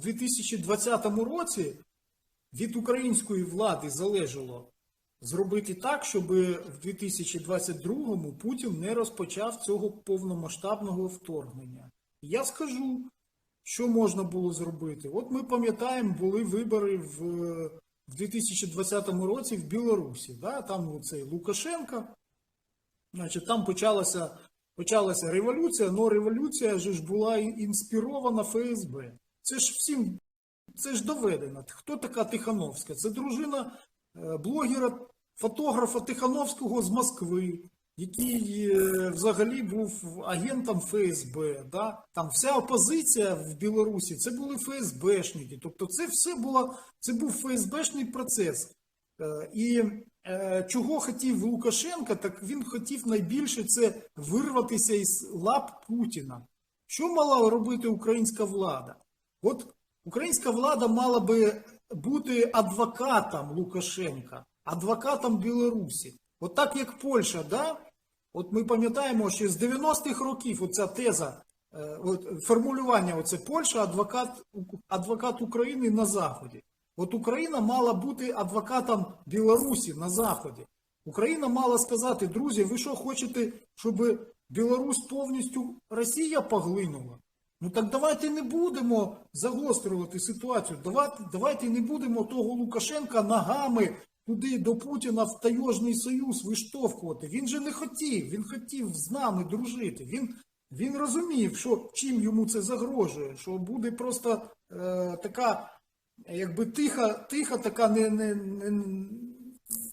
в 2020 році від української влади залежало зробити так, щоб в 2022 Путін не розпочав цього повномасштабного вторгнення. Я скажу, що можна було зробити. От ми пам'ятаємо, були вибори в, в 2020 році в Білорусі. Да? Там цей Лукашенко. Значить, там почалася, почалася революція, але революція ж була інспірована ФСБ. Це ж всім, це ж доведено. Хто така Тихановська? Це дружина е, блогера, фотографа Тихановського з Москви, який е, взагалі був агентом ФСБ. Да? Там вся опозиція в Білорусі це були ФСБшники. Тобто це все було, це був ФСБшний процес. Е, І чого хотів Лукашенко, так він хотів найбільше це вирватися із лап Путіна. Що мала робити українська влада? От українська влада мала би бути адвокатом Лукашенка, адвокатом Білорусі. От так як Польща, да? От ми пам'ятаємо, що з 90-х років оця теза, е, от, формулювання оце Польща, адвокат, адвокат України на Заході. От Україна мала бути адвокатом Білорусі на Заході. Україна мала сказати, друзі, ви що хочете, щоб Білорусь повністю Росія поглинула? Ну так давайте не будемо загострювати ситуацію. Давайте, давайте не будемо того Лукашенка ногами туди до Путіна в Тайожний Союз виштовхувати. Він же не хотів, він хотів з нами дружити. Він, він розумів, що чим йому це загрожує, що буде просто е, така, якби тиха, тиха така не, не, не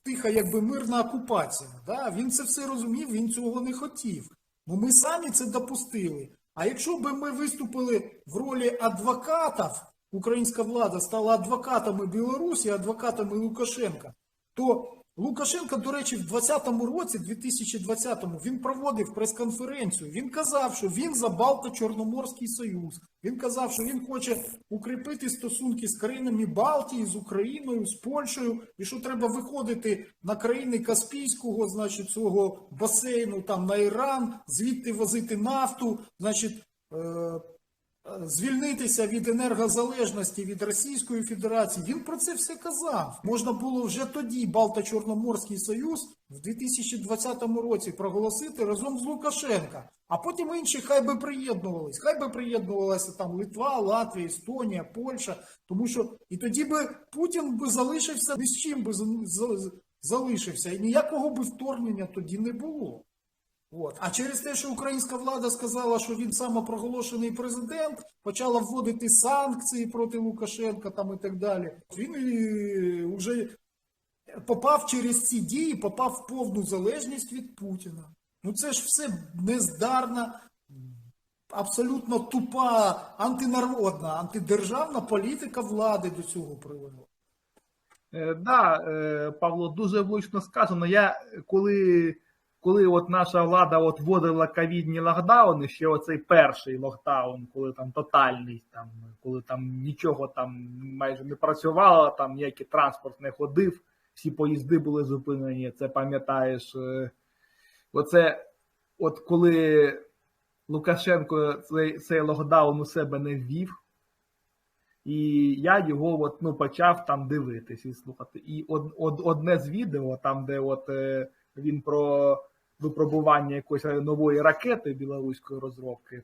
тиха, якби мирна окупація. Да? Він це все розумів, він цього не хотів. Ну ми самі це допустили. А якщо б ми виступили в ролі адвокатів, українська влада стала адвокатами Білорусі, адвокатами Лукашенка, то Лукашенко, до речі, в 2020 році, 2020-му, він проводив прес-конференцію. Він казав, що він за Балто-Чорноморський Союз. Він казав, що він хоче укріпити стосунки з країнами Балтії, з Україною, з Польщею, і що треба виходити на країни Каспійського, значить, цього басейну, там на Іран, звідти возити нафту, значить. Е- звільнитися від енергозалежності від Російської Федерації. Він про це все казав. Можна було вже тоді Балто-Чорноморський Союз в 2020 році проголосити разом з Лукашенка. А потім інші хай би приєднувались. Хай би приєднувалася там Литва, Латвія, Естонія, Польща. Тому що і тоді би Путін би залишився ні з чим би залишився. І ніякого би вторгнення тоді не було. От. А через те, що українська влада сказала, що він самопроголошений президент, почала вводити санкції проти Лукашенка там і так далі. Він вже попав через ці дії, попав в повну залежність від Путіна. Ну це ж все нездарна, абсолютно тупа, антинародна, антидержавна політика влади до цього привела. Е, Да, е, Павло, дуже влучно сказано. Я коли, коли от наша влада от вводила ковідні локдауни, ще оцей перший локдаун, коли там тотальний, там, коли там нічого там майже не працювало, там ніякий транспорт не ходив, всі поїзди були зупинені, це пам'ятаєш. е, Оце, от коли Лукашенко цей, цей локдаун у себе не ввів, і я його от, ну, почав там дивитись і слухати. І од, од, одне з відео, там, де от, е, він про випробування якоїсь нової ракети білоруської розробки,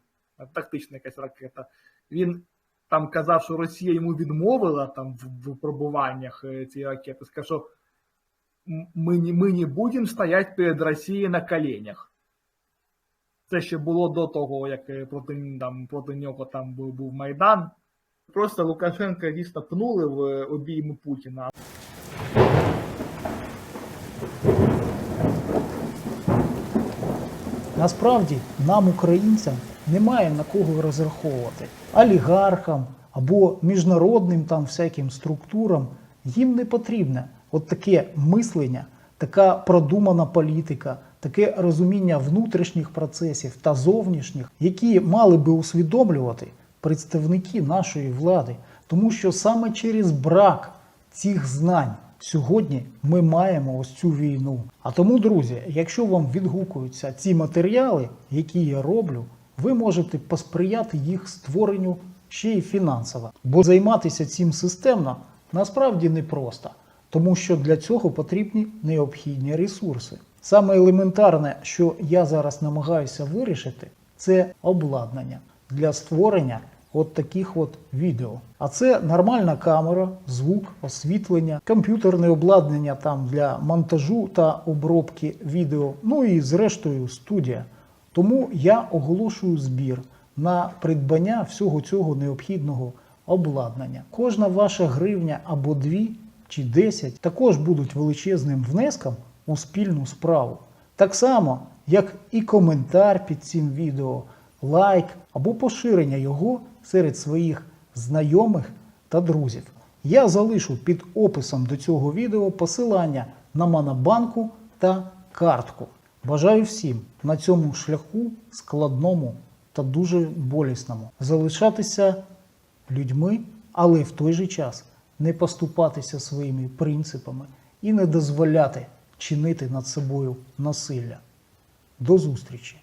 тактична якась ракета, він там казав, що Росія йому відмовила там в в випробуваннях е, цієї ракети. Сказав, що ми, не- ми не будемо стояти перед Росією на коленях. Це ще було до того, як е, проти, там, проти нього там був, був Майдан. Просто Лукашенка дійсно пнули в е, обійми Путіна. Насправді нам, українцям, немає на кого розраховувати. Олігархам або міжнародним там всяким структурам їм не потрібне от таке мислення, така продумана політика, таке розуміння внутрішніх процесів та зовнішніх, які мали би усвідомлювати представники нашої влади, тому що саме через брак цих знань сьогодні ми маємо ось цю війну. А тому, друзі, якщо вам відгукуються ці матеріали, які я роблю, ви можете посприяти їх створенню ще й фінансова. Бо займатися цим системно насправді непросто, тому що для цього потрібні необхідні ресурси. Саме елементарне, що я зараз намагаюся вирішити, це обладнання для створення от таких от відео. А це нормальна камера, звук, освітлення, комп'ютерне обладнання там для монтажу та обробки відео, ну і зрештою студія. Тому я оголошую збір на придбання всього цього необхідного обладнання. Кожна ваша гривня або дві чи десять також будуть величезним внеском у спільну справу. Так само, як і коментар під цим відео, лайк або поширення його серед своїх знайомих та друзів. Я залишу під описом до цього відео посилання на Монобанку та картку. Бажаю всім на цьому шляху складному та дуже болісному залишатися людьми, але в той же час не поступатися своїми принципами і не дозволяти чинити над собою насилля. До зустрічі!